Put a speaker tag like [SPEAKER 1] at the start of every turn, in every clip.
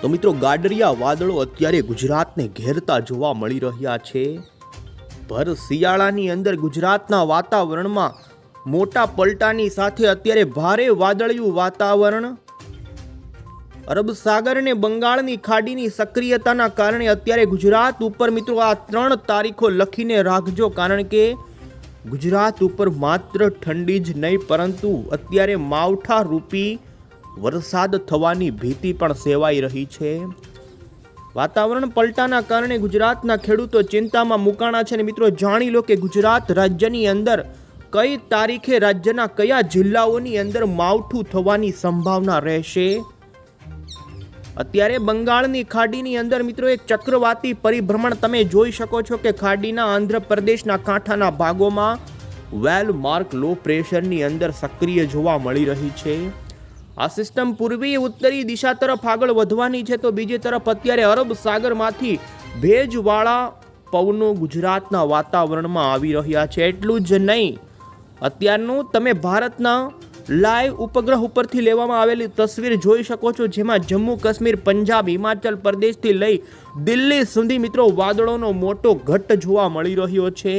[SPEAKER 1] તો મિત્રો ગાડરિયા વાદળો અત્યારે ગુજરાતને ઘેરતા જોવા મળી રહ્યા છે. ભર શિયાળાની અંદર ગુજરાતના વાતાવરણમાં મોટા પલટાની સાથે અત્યારે ભારે વાદળિયું વાતાવરણ. અરબ સાગર બંગાળની ખાડીની સક્રિયતાના કારણે અત્યારે ગુજરાત ઉપર મિત્રો આ ત્રણ તારીખો લખીને રાખજો કારણ કે ગુજરાત ઉપર માત્ર ઠંડી જ નહીં પરંતુ અત્યારે માવઠા રૂપી વરસાદ થવાની ભીતિ પણ સેવાઈ રહી છે. વાતાવરણ પલટાના કારણે ગુજરાતના ખેડૂતો ચિંતામાં મુકાણા છે અને મિત્રો જાણી લો કે ગુજરાત રાજ્યની અંદર કઈ તારીખે રાજ્યના કયા જિલ્લાઓની અંદર માવઠું થવાની સંભાવના રહેશે? અત્યારે બંગાળની ખાડીની અંદર મિત્રો એક ચક્રવાતી પરિભ્રમણ તમે જોઈ શકો છો કે ખાડીના આંધ્રપ્રદેશના કાંઠાના ભાગોમાં વેલ માર્ક લો પ્રેશરની અંદર સક્રિય જોવા મળી રહી છે. આ સિસ્ટમ પૂર્વીય ઉત્તરી દિશા તરફ આગળ વધવાની છે તો બીજી તરફ અત્યારે અરબ સાગરમાંથી ભેજવાળા પવનો ગુજરાતના વાતાવરણમાં આવી રહ્યા છે. એટલું જ નહીં, અત્યારનું તમે ભારતના લાઈવ ઉપગ્રહ ઉપરથી લેવામાં આવેલી તસવીર જોઈ શકો છો, જેમાં જમ્મુ કાશ્મીર, પંજાબ, હિમાચલ પ્રદેશથી લઈ દિલ્હી સુધી મિત્રો વાદળોનો મોટો ઘટ્ટ જોવા મળી રહ્યો છે.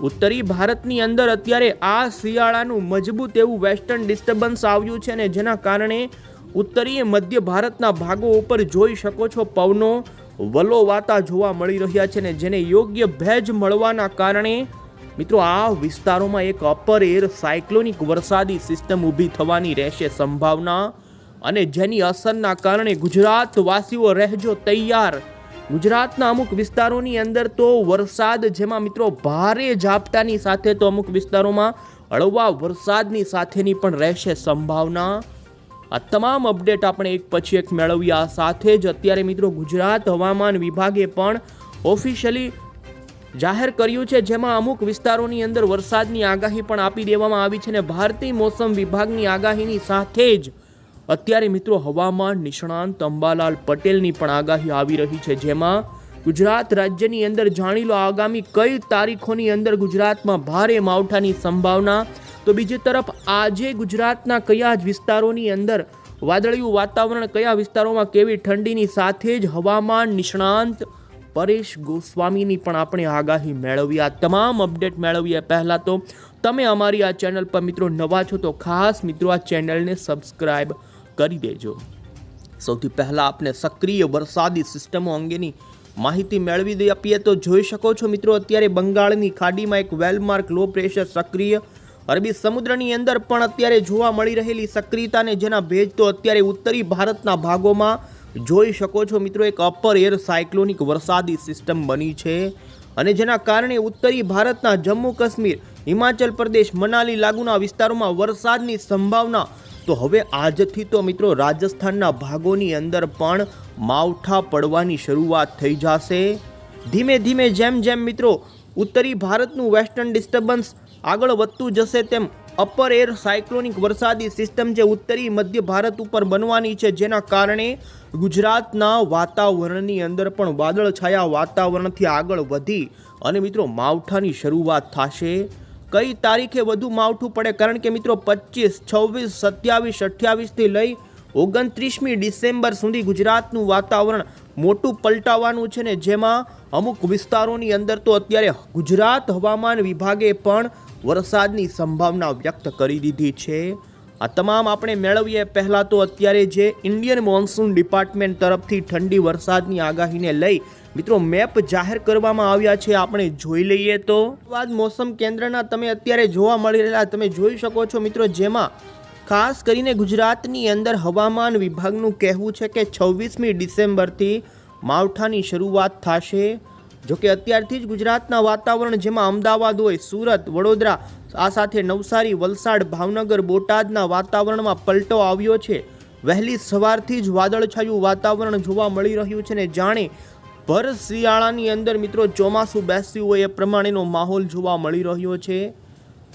[SPEAKER 1] ઉત્તરી ભારતની અંદર અત્યારે આ શિયાળાનું મજબૂત એવું વેસ્ટર્ન ડિસ્ટર્બન્સ આવ્યું છે ને જેના કારણે ઉત્તરીય મધ્ય ભારતના ભાગો ઉપર જોઈ શકો છો પવનો વલોવાતા જોવા મળી રહ્યા છે ને જેને યોગ્ય ભેજ મળવાના કારણે મિત્રો આ વિસ્તારોમાં એક અપર એર સાયક્લોનિક વરસાદી સિસ્ટમ ઊભી થવાની રહેશે સંભાવના અને જેની અસરના કારણે ગુજરાતવાસીઓ રહેજો તૈયાર. ગુજરાતના અમુક વિસ્તારોની અંદર તો વરસાદ, જેમાં મિત્રો ભારે ઝાપટાની સાથે તો અમુક વિસ્તારોમાં હળવા વરસાદની સાથેની પણ રહેશે સંભાવના. આ તમામ અપડેટ આપણે એક પછી એક મેળવીએ. આ સાથે જ અત્યારે મિત્રો ગુજરાત હવામાન વિભાગે પણ ઓફિશિયલી જાહેર કર્યું છે, જેમાં અમુક વિસ્તારોની અંદર વરસાદની આગાહી પણ આપી દેવામાં આવી છે અને ભારતીય મોસમ વિભાગની આગાહીની સાથે જ અત્યારે મિત્રો હવામાન નિષ્ણાંત અંબાલાલ પટેલની પણ આગાહી આવી રહી છે, જેમાં ગુજરાત રાજ્યની અંદર જાણી લો આગામી કઈ તારીખોની અંદર ગુજરાતમાં ભારે માવઠાની સંભાવના. તો બીજી તરફ આજે ગુજરાતના કયા જ વિસ્તારોની અંદર વાદળિયું વાતાવરણ, કયા વિસ્તારોમાં કેવી ઠંડીની સાથે જ હવામાન નિષ્ણાંત પરેશ ગોસ્વામીની પણ આપણે આગાહી મેળવી. આ તમામ અપડેટ મેળવીએ પહેલાં તો તમે અમારી આ ચેનલ પર મિત્રો નવા છો તો ખાસ મિત્રો આ ચેનલને સબસ્ક્રાઈબ કરી દેજો. સૌથી પહેલાં આપને સક્રિય વરસાદી સિસ્ટમો અંગેની માહિતી મેળવી આપીએ તો જોઈ શકો છો મિત્રો, અત્યારે બંગાળની ખાડીમાં એક વેલમાર્ક લો પ્રેશર સક્રિય. અરબી સમુદ્રની અંદર પણ અત્યારે જોવા મળી રહેલી સક્રિયતાને જેના ભેજ તો અત્યારે ઉત્તરી ભારતના ભાગોમાં જોઈ શકો છો મિત્રો, એક અપર એર સાયક્લોનિક વરસાદી સિસ્ટમ બની છે. અને જેના કારણે ઉત્તરી ભારતના જમ્મુ કાશ્મીર, હિમાચલ પ્રદેશ, મનાલી લાગુના વિસ્તારોમાં વરસાદની સંભાવના તો હવે આજથી તો મિત્રો રાજસ્થાનના ભાગોની અંદર પણ માવઠા પડવાની શરૂઆત થઈ જશે. ધીમે ધીમે જેમ જેમ મિત્રો ઉત્તરી ભારતનું વેસ્ટર્ન ડિસ્ટર્બન્સ આગળ વધતું જશે તેમ અપર એર સાયક્લોનિક વરસાદી સિસ્ટમ જે ઉત્તરી મધ્ય ભારત ઉપર બનવાની છે જેના કારણે ગુજરાતના વાતાવરણની અંદર પણ વાદળછાયા વાતાવરણથી આગળ વધી અને મિત્રો માવઠાની શરૂઆત થશે. કઈ તારીખે વધુ માવઠું પડે? કારણ કે મિત્રો પચીસ છવ્વીસ, સત્યાવીસ, અઠ્યાવીસથી લઈ ઓગણત્રીસમી ડિસેમ્બર સુધી ગુજરાતનું વાતાવરણ મોટું પલટાવાનું છે ને જેમાં અમુક વિસ્તારોની અંદર તો અત્યારે ગુજરાત હવામાન વિભાગે પણ વરસાદની સંભાવના વ્યક્ત કરી દીધી છે. આ તમામ આપણે મેળવીએ પહેલાં તો અત્યારે જે ઇન્ડિયન મોન્સૂન ડિપાર્ટમેન્ટ તરફથી ઠંડી વરસાદની આગાહીને લઈ મિત્રો મેપ જાહેર કરવામાં આવ્યા છે, આપણે જોઈ લઈએ તો. બાદ મોસમ કેન્દ્રના તમે અત્યારે જોવા મળી રહેલા, તમે જોઈ શકો છો મિત્રો જેમાં ખાસ કરીને ગુજરાતની અંદર હવામાન વિભાગનું કહેવું છે કે છવ્વીસમી ડિસેમ્બરથી માવઠાની શરૂઆત થશે. જોકે અત્યારથી જ ગુજરાતના વાતાવરણ જેમાં અમદાવાદ હોય, સુરત, વડોદરા, આ સાથે નવસારી, વલસાડ, ભાવનગર, બોટાદના વાતાવરણમાં પલટો આવ્યો છે. વહેલી સવારથી જ વાદળછાયું વાતાવરણ જોવા મળી રહ્યું છે ને જાણે ભર શિયાળાની અંદર મિત્રો ચોમાસું બેસ્યું હોય એ પ્રમાણેનો માહોલ જોવા મળી રહ્યો છે.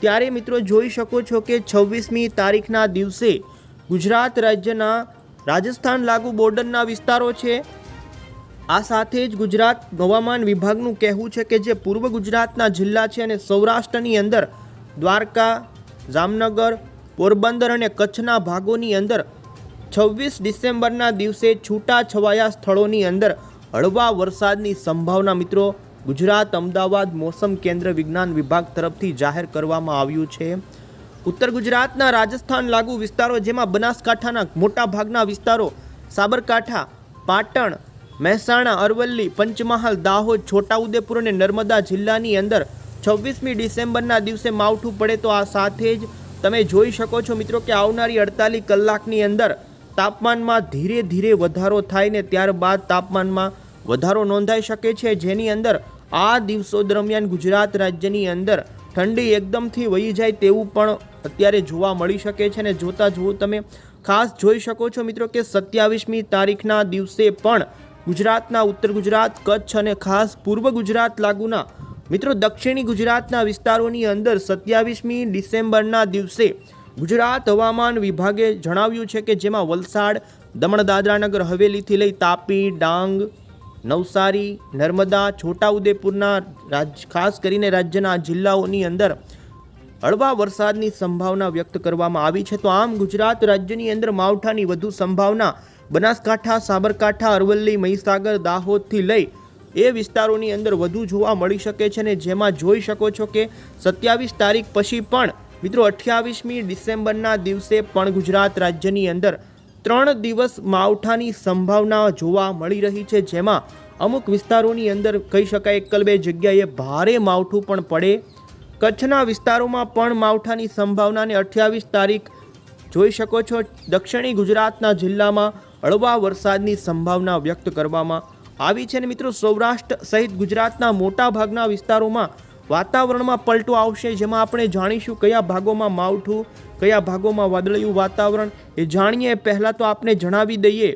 [SPEAKER 1] ત્યારે મિત્રો જોઈ શકો છો કે છવ્વીસમી તારીખના દિવસે ગુજરાત રાજ્યના રાજસ્થાન લાગુ બોર્ડરના વિસ્તારો છે. આ સાથે જ ગુજરાત હવામાન વિભાગનું કહેવું છે કે જે પૂર્વ ગુજરાતના જિલ્લા છે અને સૌરાષ્ટ્રની અંદર દ્વારકા, જામનગર, પોરબંદર અને કચ્છના ભાગોની અંદર છવ્વીસ ડિસેમ્બરના દિવસે છૂટા છવાયા સ્થળોની અંદર હળવા વરસાદની સંભાવના મિત્રો ગુજરાત અમદાવાદ મોસમ કેન્દ્ર વિજ્ઞાન વિભાગ તરફથી જાહેર કરવામાં આવ્યું છે. ઉત્તર ગુજરાતના રાજસ્થાન લાગુ વિસ્તારો જેમાં બનાસકાંઠાના મોટા ભાગના વિસ્તારો સાબરકાંઠા, પાટણ મહેસાણા, અરવલ્લી, પંચમહાલ, દાહોદ, છોટાઉદેપુર અને નર્મદા જિલ્લાની અંદર છવ્વીસમી ડિસેમ્બરના દિવસે માવઠું પડે તો આ સાથે જ તમે જોઈ શકો છો મિત્રો કે આવનારી અડતાલીસ કલાકની અંદર તાપમાનમાં ધીરે ધીરે વધારો થાય ને ત્યારબાદ તાપમાનમાં વધારો નોંધાઈ શકે છે. જેની અંદર આ દિવસો દરમિયાન ગુજરાત રાજ્યની અંદર ઠંડી એકદમથી વહી જાય તેવું પણ અત્યારે જોવા મળી શકે છે ને જોતા જોવું તમે ખાસ જોઈ શકો છો મિત્રો કે સત્યાવીસમી તારીખના દિવસે પણ ગુજરાતના ઉત્તર ગુજરાત, કચ્છ અને ખાસ પૂર્વ ગુજરાત લાગુના. મિત્રો, દક્ષિણી ગુજરાતના વિસ્તારોની અંદર સત્યાવીસમી ડિસેમ્બરના દિવસે ગુજરાત હવામાન વિભાગે જણાવ્યું છે કે જેમાં વલસાડ, દમણ, દાદરાનગર, હવેલીથી લઈ તાપી, ડાંગ, નવસારી, નર્મદા, છોટાઉદેપુરના રાજ, ખાસ કરીને રાજ્યના જિલ્લાઓની અંદર હળવા વરસાદની સંભાવના વ્યક્ત કરવામાં આવી છે. તો આમ ગુજરાત રાજ્યની અંદર માવઠાની વધુ સંભાવના બનાસકાંઠા, સાબરકાંઠા, અરવલ્લી, મહીસાગર, દાહોદથી લઈ એ વિસ્તારોની અંદર વધુ જોવા મળી શકે છે ને જેમાં જોઈ શકો છો કે સત્યાવીસ તારીખ પછી પણ મિત્રો અઠ્યાવીસમી ડિસેમ્બરના દિવસે પણ ગુજરાત રાજ્યની અંદર ત્રણ દિવસ માવઠાની સંભાવના જોવા મળી રહી છે જેમાં અમુક વિસ્તારોની અંદર કહી શકાય એકલ બે જગ્યાએ ભારે માવઠું પણ પડે. કચ્છના વિસ્તારોમાં પણ માવઠાની સંભાવનાને અઠ્યાવીસ તારીખ જોઈ શકો છો. દક્ષિણી ગુજરાતના જિલ્લામાં હળવા વરસાદની સંભાવના વ્યક્ત કરવામાં આવી છે અને મિત્રો સૌરાષ્ટ્ર સહિત ગુજરાતના મોટા ભાગના વિસ્તારોમાં વાતાવરણમાં પલટો આવશે, જેમાં આપણે જાણીશું કયા ભાગોમાં માવઠું, કયા ભાગોમાં વાદળિયું વાતાવરણ એ જાણીએ. પહેલાં તો આપણે જણાવી દઈએ,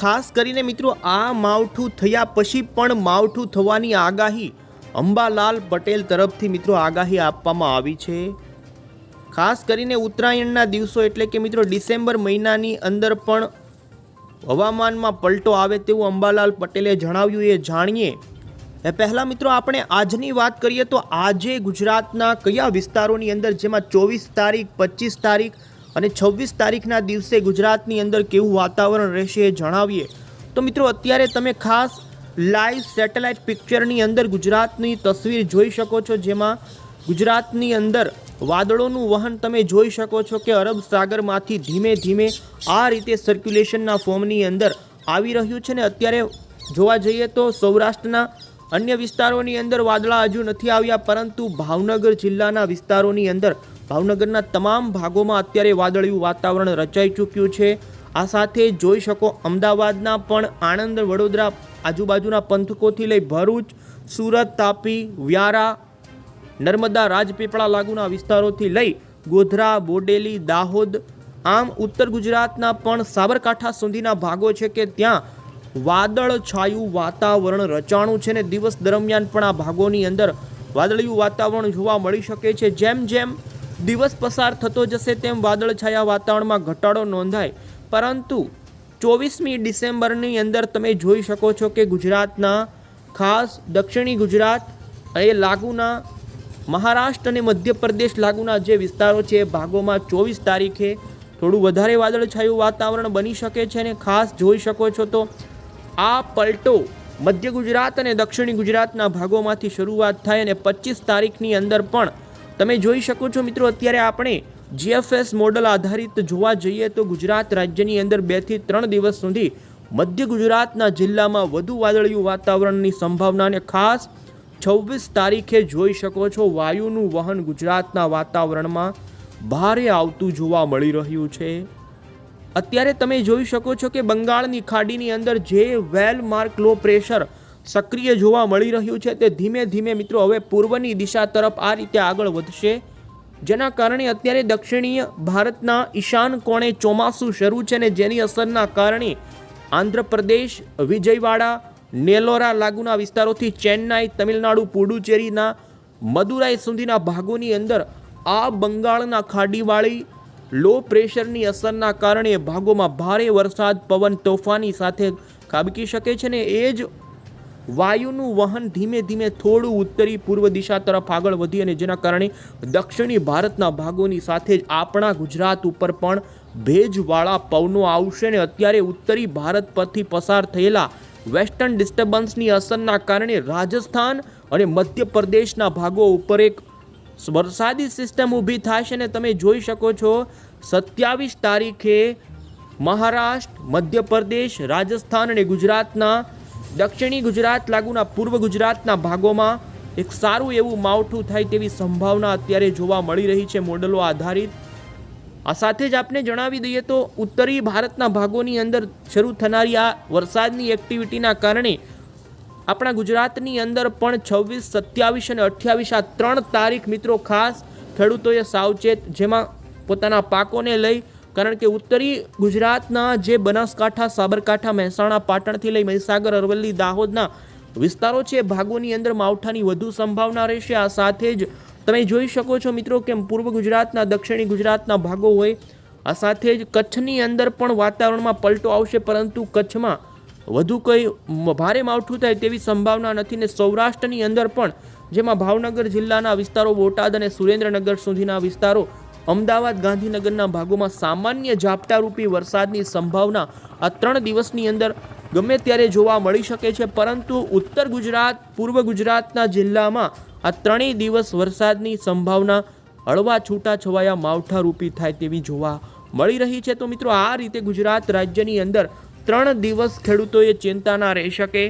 [SPEAKER 1] ખાસ કરીને મિત્રો આ માવઠું થયા પછી પણ માવઠું થવાની આગાહી અંબાલાલ પટેલ તરફથી મિત્રો આગાહી આપવામાં આવી છે. ખાસ કરીને ઉત્તરાયણના દિવસો એટલે કે મિત્રો ડિસેમ્બર મહિનાની અંદર પણ હવામાનમાં પલટો આવે તેવું અંબાલાલ પટેલે જણાવ્યું, એ જાણીએ. એ પહેલાં મિત્રો આપણે આજની વાત કરીએ તો આજે ગુજરાતના કયા વિસ્તારોની અંદર જેમાં ચોવીસ તારીખ, પચીસ તારીખ અને છવ્વીસ તારીખના દિવસે ગુજરાતની અંદર કેવું વાતાવરણ રહેશે એ જણાવીએ. તો મિત્રો અત્યારે તમે ખાસ લાઈવ સેટેલાઇટ પિક્ચરની અંદર ગુજરાતની તસવીર જોઈ શકો છો જેમાં ગુજરાતની અંદર વાદળોનું વહન તમે જોઈ શકો છો કે અરબ સાગરમાંથી ધીમે ધીમે આ રીતે સર્ક્યુલેશનના ફોર્મની અંદર આવી રહ્યું છે ને અત્યારે જોવા જઈએ તો સૌરાષ્ટ્રના અન્ય વિસ્તારોની અંદર વાદળા હજુ નથી આવ્યા, પરંતુ ભાવનગર જિલ્લાના વિસ્તારોની અંદર, ભાવનગરના તમામ ભાગોમાં અત્યારે વાદળિયું વાતાવરણ રચાઈ ચૂક્યું છે. આ સાથે જોઈ શકો અમદાવાદના પણ આણંદ, વડોદરા આજુબાજુના પંથકોથી લઈ ભરૂચ, સુરત, તાપી, વ્યારા નર્મદા રાજપીપળા લાગુના વિસ્તારોથી લઈ ગોધરા, બોડેલી, દાહોદ, આમ ઉત્તર ગુજરાતના પણ સાબરકાંઠા સુધીના ભાગો છે કે ત્યાં વાદળ છાયું વાતાવરણ રચાણું છે ને દિવસ દરમિયાન પણ આ ભાગોની અંદર વાદળિયું વાતાવરણ જોવા મળી શકે છે. જેમ જેમ દિવસ પસાર થતો જશે તેમ વાદળ છાયા વાતાવરણમાં ઘટાડો નોંધાય. પરંતુ ચોવીસમી ડિસેમ્બરની અંદર તમે જોઈ શકો છો કે ગુજરાતના ખાસ દક્ષિણી ગુજરાત એ લાગુના મહારાષ્ટ્ર અને મધ્યપ્રદેશ લાગુના જે વિસ્તારો છે, એ ભાગોમાં ચોવીસ તારીખે થોડું વધારે વાદળછાયું વાતાવરણ બની શકે છે અને ખાસ જોઈ શકો છો તો આ પલટો મધ્ય ગુજરાત અને દક્ષિણી ગુજરાતના ભાગોમાંથી શરૂઆત થાય અને પચીસ તારીખની અંદર પણ તમે જોઈ શકો છો મિત્રો, અત્યારે આપણે જીએફએસ મોડલ આધારિત જોવા જઈએ તો ગુજરાત રાજ્યની અંદર બેથી ત્રણ દિવસ સુધી મધ્ય ગુજરાતના જિલ્લામાં વધુ વાદળિયું વાતાવરણની સંભાવના અને ખાસ છવ્વીસ તારીખે જોઈ શકો છો વાયુનું વહન ગુજરાતના વાતાવરણમાં ભારે આવતું જોવા મળી રહ્યું છે. અત્યારે તમે જોઈ શકો છો કે બંગાળની ખાડીની અંદર જે વેલ માર્ક લો પ્રેશર સક્રિય જોવા મળી રહ્યું છે તે ધીમે ધીમે મિત્રો હવે પૂર્વની દિશા તરફ આ રીતે આગળ વધશે. જેના કારણે અત્યારે દક્ષિણીય ભારતના ઈશાન કોણે ચોમાસું શરૂ છે ને જેની અસરના કારણે આંધ્રપ્રદેશ, વિજયવાડા નેલોરા લાગુના વિસ્તારોથી ચેન્નાઈ, તમિલનાડુ, પુડુચેરીના, મદુરાઈ સુધીના ભાગોની અંદર આ બંગાળના ખાડીવાળી લો પ્રેશરની અસરના કારણે ભાગોમાં ભારે વરસાદ, પવન, તોફાની સાથે ખાબકી શકે છે ને એ જ વાયુનું વહન ધીમે ધીમે થોડું ઉત્તરી પૂર્વ દિશા તરફ આગળ વધી અને જેના કારણે દક્ષિણી ભારતના ભાગોની સાથે જ આપણા ગુજરાત ઉપર પણ ભેજવાળા પવનો આવશે ને અત્યારે ઉત્તરી ભારત પરથી પસાર થયેલા વેસ્ટર્ન ડિસ્ટર્બન્સની અસરના કારણે રાજસ્થાન અને મધ્યપ્રદેશના ભાગો ઉપર એક વરસાદી સિસ્ટમ ઊભી થશે અને તમે જોઈ શકો છો, સત્યાવીસ તારીખે મહારાષ્ટ્ર, મધ્યપ્રદેશ, રાજસ્થાન અને ગુજરાતના, દક્ષિણી ગુજરાત લાગુના પૂર્વ ગુજરાતના ભાગોમાં એક સારું એવું માવઠું થાય તેવી સંભાવના અત્યારે જોવા મળી રહી છે મોડલો આધારિત. આ સાથે જ આપને જણાવી દઈએ તો ઉત્તરી ભારતના ભાગોની અંદર શરૂ થનારી આ વરસાદની એક્ટિવિટીના કારણે આપણા ગુજરાતની અંદર પણ છવ્વીસ, સત્યાવીસ અને અઠ્યાવીસ આ ત્રણ તારીખ મિત્રો ખાસ ખેડૂતોએ સાવચેત જેમાં પોતાના પાકોને લઈ કારણ કે ઉત્તરી ગુજરાતના જે બનાસકાંઠા, સાબરકાંઠા, મહેસાણા, પાટણથી લઈ મહીસાગર, અરવલ્લી, દાહોદના વિસ્તારો છે ભાગોની અંદર માવઠાની વધુ સંભાવના રહેશે. આ સાથે જ તમે જોઈ શકો છો મિત્રો કેમ પૂર્વ ગુજરાતના, દક્ષિણી ગુજરાતના ભાગો હોય, આ સાથે જ કચ્છની અંદર પણ વાતાવરણમાં પલટો આવશે, પરંતુ કચ્છમાં વધુ કંઈ ભારે માવઠું થાય તેવી સંભાવના નથી ને સૌરાષ્ટ્રની અંદર પણ, જેમાં ભાવનગર જિલ્લાના વિસ્તારો, બોટાદ અને સુરેન્દ્રનગર સુધીના વિસ્તારો, અમદાવાદ, ગાંધીનગરના ભાગોમાં સામાન્ય ઝાપટારૂપી વરસાદની સંભાવના આ ત્રણ દિવસની અંદર ગમે ત્યારે જોવા મળી શકે છે, પરંતુ ઉત્તર ગુજરાત, પૂર્વ ગુજરાતના જિલ્લામાં આ ત્રણેય દિવસ વરસાદની સંભાવના હળવા છૂટા છવાયા માવઠારૂપી થાય તેવી જોવા મળી રહી છે. તો મિત્રો, આ રીતે ગુજરાત રાજ્યની અંદર ત્રણ દિવસ ખેડૂતોએ ચિંતાના રહી શકે.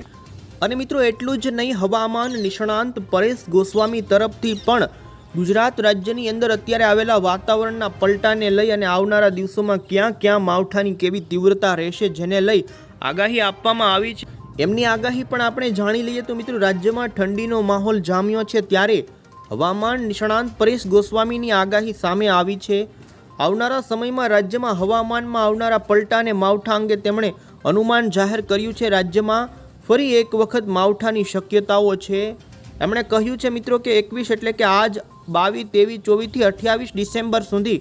[SPEAKER 1] અને મિત્રો, એટલું જ નહીં, હવામાન નિષ્ણાંત પરેશ ગોસ્વામી તરફથી પણ ગુજરાત રાજ્યની અંદર અત્યારે આવેલા વાતાવરણના પલટાને લઈ અને આવનારા દિવસોમાં ક્યાં ક્યાં માવઠાની કેવી તીવ્રતા રહેશે જેને લઈ આગાહી આપવામાં આવી છે. એમની આગાહી પણ આપણે જાણી લઈએ તો મિત્રો રાજ્યમાં ઠંડીનો માહોલ જામ્યો છે ત્યારે હવામાન નિષ્ણાંત પરેશ ગોસ્વામીની આગાહી સામે આવી છે. આવનારા સમયમાં રાજ્યમાં હવામાનમાં આવનારા પલટા અને માવઠા અંગે તેમણે અનુમાન જાહેર કર્યું છે. રાજ્યમાં ફરી એક વખત માવઠાની શક્યતાઓ છે. એમણે કહ્યું છે મિત્રો કે એકવીસ એટલે કે આજ બાવીસ, ત્રેવીસ ચોવીસથી અઠ્યાવીસ ડિસેમ્બર સુધી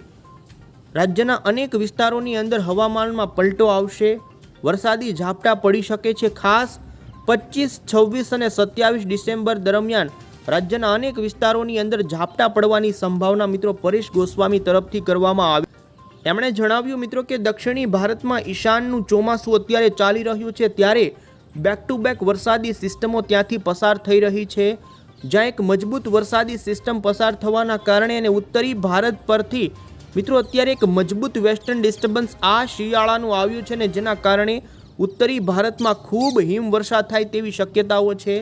[SPEAKER 1] રાજ્યના અનેક વિસ્તારોની અંદર હવામાનમાં પલટો આવશે. વરસાદી ઝાપટા પડી શકે છે. ખાસ પચીસ છવ્વીસ અને સત્યાવીસ ડિસેમ્બર દરમિયાન રાજ્યના અનેક વિસ્તારોની અંદર ઝાપટા પડવાની સંભાવના મિત્રો પરેશ ગોસ્વામી તરફથી કરવામાં આવી. એમણે જણાવ્યું, મિત્રો, કે દક્ષિણી ભારતમાં ઈશાનનું ચોમાસું અત્યારે ચાલી રહ્યું છે, ત્યારે બેક ટુ બેક વરસાદી સિસ્ટમો ત્યાંથી પસાર થઈ રહી છે. જ્યાં એક મજબૂત વરસાદી સિસ્ટમ પસાર થવાના કારણે અને ઉત્તરી ભારત પરથી મિત્રો, અત્યારે એક મજબૂત વેસ્ટર્ન ડિસ્ટર્બન્સ આ શિયાળાનું આવ્યું છે ને જેના કારણે ઉત્તરી ભારતમાં ખૂબ હિમવર્ષા થાય તેવી શક્યતાઓ છે.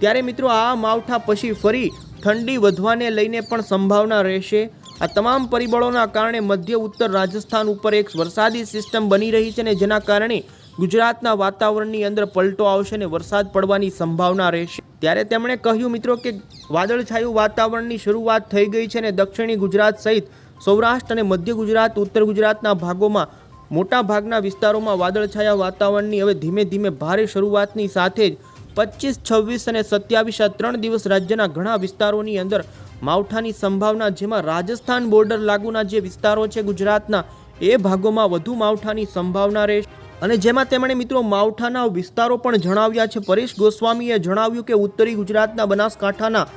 [SPEAKER 1] ત્યારે મિત્રો, આ માવઠા પછી ફરી ઠંડી વધવાને લઈને પણ સંભાવના રહેશે. આ તમામ પરિબળોના કારણે મધ્ય ઉત્તર રાજસ્થાન ઉપર એક વરસાદી સિસ્ટમ બની રહી છે ને જેના કારણે ગુજરાતના વાતાવરણની અંદર પલટો આવશે ને વરસાદ પડવાની સંભાવના રહેશે. ત્યારે તેમણે કહ્યું, મિત્રો, કે વાદળછાયું વાતાવરણની શરૂઆત થઈ ગઈ છે ને દક્ષિણી ગુજરાત સહિત સૌરાષ્ટ્ર અને મધ્ય ગુજરાત, ઉત્તર ગુજરાતના ભાગોમાં મોટા ભાગના વિસ્તારોમાં વાદળછાયા વાતાવરણની હવે ધીમે ધીમે ભારે શરૂઆતની સાથે જ પચીસ, છવ્વીસ અને સત્યાવીસ આ ત્રણ દિવસ રાજ્યના ઘણા વિસ્તારોની અંદર માવઠાની સંભાવના, જેમાં રાજસ્થાન બોર્ડર લાગુના જે વિસ્તારો છે ગુજરાતના, એ ભાગોમાં વધુ માવઠાની સંભાવના રહેશે. અને જેમાં તેમણે મિત્રો માવઠાના વિસ્તારો પણ જણાવ્યા છે. પરેશ ગોસ્વામીએ જણાવ્યું કે ઉત્તરી ગુજરાતના બનાસકાંઠાના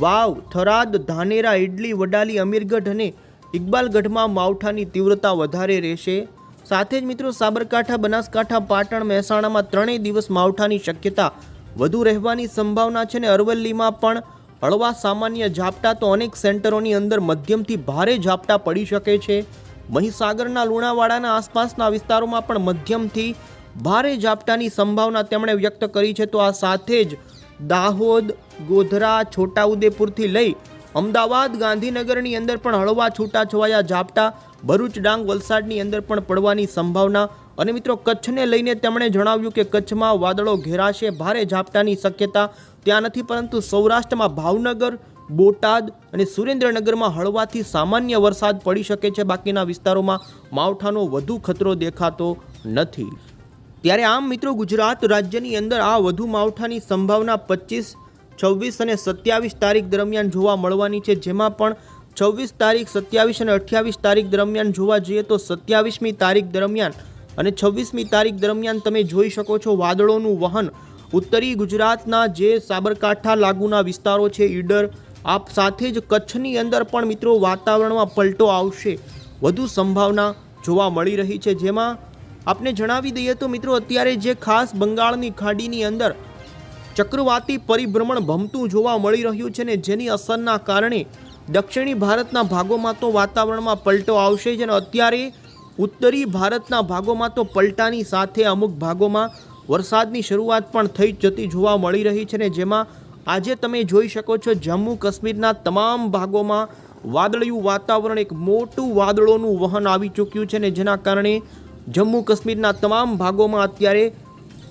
[SPEAKER 1] વાવ, થરાદ, ધાનેરા ઇડલી વડાલી, અમીરગઢ અને ઇકબાલગઢમાં માવઠાની તીવ્રતા વધારે રહેશે. સાથે જ મિત્રો, સાબરકાંઠા, બનાસકાંઠા, પાટણ, મહેસાણામાં ત્રણેય દિવસ માવઠાની શક્યતા વધુ રહેવાની સંભાવના છે ને અરવલ્લીમાં પણ હળવા સામાન્ય ઝાપટા તો અનેક સેન્ટરોની અંદર મધ્યમથી ભારે ઝાપટા પડી શકે છે. મહીસાગરના લુણાવાડાના આસપાસના વિસ્તારોમાં પણ મધ્યમથી ભારે ઝાપટાની સંભાવના તેમણે વ્યક્ત કરી છે. તો આ સાથે જ દાહોદ, ગોધરા, છોટાઉદેપુરથી લઈ અમદાવાદ, ગાંધીનગરની અંદર પણ હળવા છૂટાછવાયા ઝાપટા, ભરૂચ, ડાંગ, વલસાડની અંદર પણ પડવાની સંભાવના અને મિત્રો કચ્છને લઈને તેમણે જણાવ્યું કે કચ્છમાં વાદળો ઘેરાશે, ભારે ઝાપટાની શક્યતા ત્યાં નથી, પરંતુ સૌરાષ્ટ્રમાં ભાવનગર, બોટાદ અને સુરેન્દ્રનગરમાં હળવાથી સામાન્ય વરસાદ પડી શકે છે. બાકીના વિસ્તારોમાં માવઠાનો વધુ ખતરો દેખાતો નથી. ત્યારે આમ મિત્રો ગુજરાત રાજ્યની અંદર આ વધુ માવઠાની સંભાવના પચીસ છવ્વીસ અને સત્યાવીસ તારીખ દરમિયાન જોવા મળવાની છે. જેમાં પણ છવ્વીસ તારીખ, સત્યાવીસ અને અઠ્યાવીસ તારીખ દરમિયાન જોવા જઈએ તો સત્યાવીસમી તારીખ દરમિયાન અને છવ્વીસમી તારીખ દરમિયાન તમે જોઈ શકો છો વાદળોનું વહન. ઉત્તરી ગુજરાતના જે સાબરકાંઠા લાગુના વિસ્તારો છે, ઈડર, આપ સાથે જ કચ્છની અંદર પણ મિત્રો વાતાવરણમાં પલટો આવશે. વધુ સંભાવના જોવા મળી રહી છે. જેમાં આપને જણાવી દઈએ તો મિત્રો, અત્યારે જે ખાસ બંગાળની ખાડીની અંદર ચક્રવાતી પરિભ્રમણ ભમતું જોવા મળી રહ્યું છે ને જેની અસરના કારણે દક્ષિણી ભારતના ભાગોમાં તો વાતાવરણમાં પલટો આવશે જ અને અત્યારે ઉત્તરી ભારતના ભાગોમાં તો પલટાની સાથે અમુક ભાગોમાં વરસાદની શરૂઆત પણ થઈ જતી જોવા મળી રહી છે ને જેમાં આજે તમે જોઈ શકો છો જમ્મુ કાશ્મીરના તમામ ભાગોમાં વાદળિયું વાતાવરણ, એક મોટું વાદળોનું વહન આવી ચૂક્યું છે ને જેના કારણે જમ્મુ કાશ્મીરના તમામ ભાગોમાં અત્યારે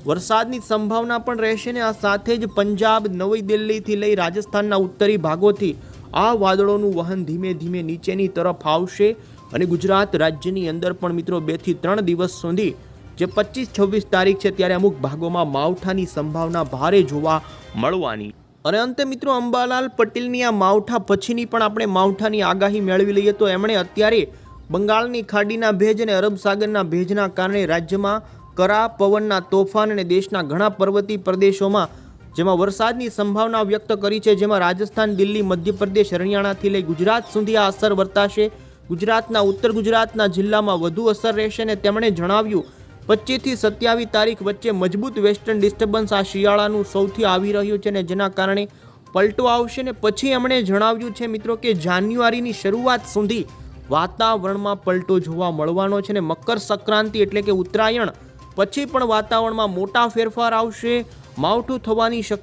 [SPEAKER 1] વરસાદની સંભાવના પણ રહેશે ને આ સાથે જ પંજાબ નવી દિલ્હીથી લઈ રાજસ્થાનના ઉત્તરી ભાગોથી આ વાદળોનું વહન ધીમે ધીમે નીચેની તરફ આવશે અને ગુજરાત રાજ્યની અંદર પણ મિત્રો બેથી ત્રણ દિવસ સુધી જે પચીસ છવ્વીસ તારીખ છે ત્યારે અમુક ભાગોમાં માવઠાની સંભાવના ભારે જોવા મળવાની. અને અંતે મિત્રો અંબાલાલ પટેલની આ માવઠા પછીની પણ આપણે માવઠાની આગાહી મેળવી લઈએ તો એમણે અત્યારે બંગાળની ખાડીના ભેજ અને અરબ સાગરના ભેજના કારણે રાજ્યમાં કરા, પવનના તોફાન અને દેશના ઘણા પર્વતીય પ્રદેશોમાં, જેમાં વરસાદની સંભાવના વ્યક્ત કરી છે, જેમાં રાજસ્થાન, દિલ્હી, મધ્યપ્રદેશ, હરિયાણાથી લઈ ગુજરાત સુધી આ અસર વર્તાશે. ગુજરાતના, ઉત્તર ગુજરાતના જિલ્લામાં વધુ અસર રહેશે અને તેમણે જણાવ્યું પચીસથી સત્યાવીસ તારીખ વચ્ચે મજબૂત વેસ્ટર્ન ડિસ્ટર્બન્સ આ શિયાળાનું સૌથી આવી રહ્યું છે ને જેના કારણે પલટો આવશે ને પછી એમણે જણાવ્યું છે, મિત્રો, કે જાન્યુઆરીની શરૂઆત સુધી વાતાવરણમાં પલટો જોવા મળવાનો છે ને મકર સંક્રાંતિ એટલે કે ઉત્તરાયણ પછી પણ વાતાવરણમાં મોટા ફેરફાર આવશે. માવઠું થવાની શક્યતા